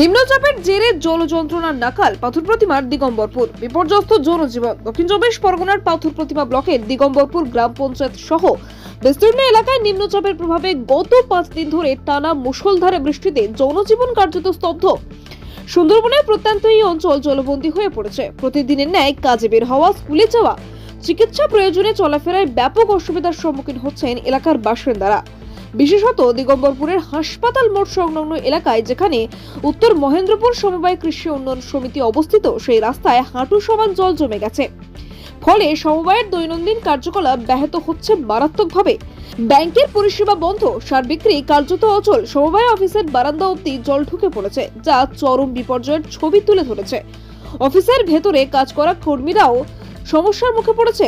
নিম্নচাপের জেরে জল যন্ত্রণার নাকাল পাথর প্রতিমার দিগম্বরপুর। বিপর্যস্ত জনজীবন দক্ষিণ চব্বিশ পরগনার পাথর প্রতিমা ব্লকের দিগম্বরপুর গ্রাম পঞ্চায়েত সহ বিস্তীর্ণ এলাকায় নিম্নচাপের প্রভাবে গত পাঁচ দিন ধরে টানা মুষলধারে বৃষ্টিতে জনজীবন কার্যত স্তব্ধ। সুন্দরবনের প্রত্যন্ত এই অঞ্চল জলবন্দী হয়ে পড়েছে। প্রতিদিনের ন্যায় কাজে বের হওয়া, স্কুলে যাওয়া, চিকিৎসা প্রয়োজনে চলাফেরায় ব্যাপক অসুবিধার সম্মুখীন হচ্ছেন এলাকার বাসিন্দারা। বিশেষত দিগম্বরপুরের হাসপাতাল মোড় সংলগ্ন এলাকায়, যেখানে উত্তর মহেন্দ্রপুর সমবায় কৃষি উন্নয়ন সমিতি অবস্থিত, সেই রাস্তায় হাঁটু সমান জল জমে গেছে। ফলে সমবায়ের দৈনন্দিন কার্যকলাপ ব্যাহত হচ্ছে মারাত্মকভাবে। ব্যাংকের পরিষেবা বন্ধ, সার বিক্রি, কার্যত অচল, সমবায় অফিসের বারান্দা অব্দি জল ঢুকে পড়েছে, যা চরম বিপর্যয়ের ছবি তুলে ধরেছে। অফিসের ভেতরে কাজ করা কর্মীরাও সমস্যার মুখে পড়েছে।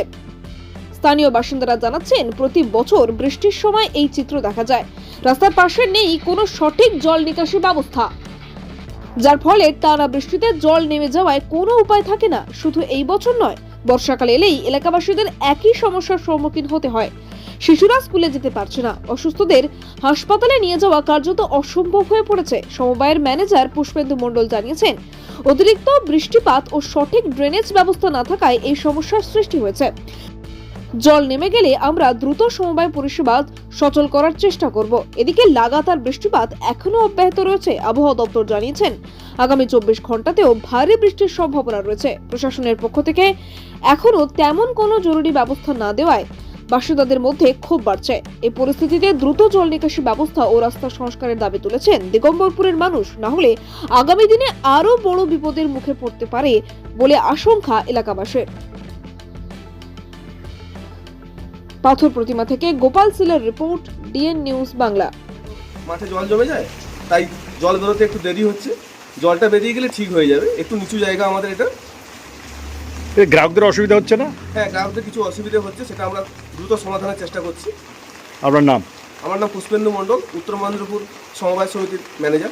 স্থানীয় বাসিন্দারা জানাচ্ছেন, প্রতি বছর বৃষ্টির সময় এই চিত্র দেখা যায়। রাস্তার পাশে নেই কোনো সঠিক জল নিকাশি ব্যবস্থা। যার ফলে টানা বৃষ্টিতে জল নেমে যাওয়ায় কোনো উপায় থাকে না। শুধু এই বছর নয়, বর্ষাকাল এলেই এলাকাবাসীদের একই সমস্যার সম্মুখীন হতে হয়। শিশুরা স্কুলে যেতে পারছে না। অসুস্থদের হাসপাতালে নিয়ে যাওয়া কার্যত অসম্ভব হয়ে পড়েছে, সমবায়ের ম্যানেজার পুষ্পেন্দু মণ্ডল জানিয়েছেন। অতিরিক্ত বৃষ্টিপাত ও সঠিক ড্রেনেজ ব্যবস্থা না থাকায় এই সমস্যার সৃষ্টি হয়েছে। জল নেমে গেলে আমরা দ্রুত সমবায় পরিষেবা সচল করার চেষ্টা করব। এদিকে লাগাতার বৃষ্টিপাত এখনও অব্যাহত রয়েছে, আবহাওয়া দপ্তর জানিয়েছেন। আগামী চব্বিশ ঘন্টাতেও ভারী বৃষ্টির সম্ভাবনা রয়েছে। প্রশাসনের পক্ষ থেকে এখনও তেমন কোনো জরুরি ব্যবস্থা না দেওয়ায় বাসিন্দাদের মধ্যে ক্ষোভ বাড়ছে। এই পরিস্থিতিতে দ্রুত জল নিকাশি ব্যবস্থা ও রাস্তা সংস্কারের দাবি তুলেছেন দিগম্বরপুরের মানুষ। না হলে আগামী দিনে আরও বড় বিপদের মুখে পড়তে পারে বলে আশঙ্কা এলাকাবাসীর। পাথর প্রতিমা থেকে গোপাল সিলের রিপোর্ট ডিএন নিউজ বাংলা। মাঠে জল জমে যায় তাই জল বেরোতে একটু দেরি হচ্ছে। জলটা বেরিয়ে গেলে ঠিক হয়ে যাবে একটু নিচু জায়গা আমাদের এটা। গ্রাহকদের অসুবিধা হচ্ছে না? হ্যাঁ গ্রাহকদের কিছু অসুবিধা হচ্ছে সেটা আমরা দ্রুত সমাধানের চেষ্টা করছি। আপনার নাম? আমার নাম পুষ্পেন্দু মণ্ডল উত্তর মহেন্দ্রপুর সমবায় সমিতির ম্যানেজার।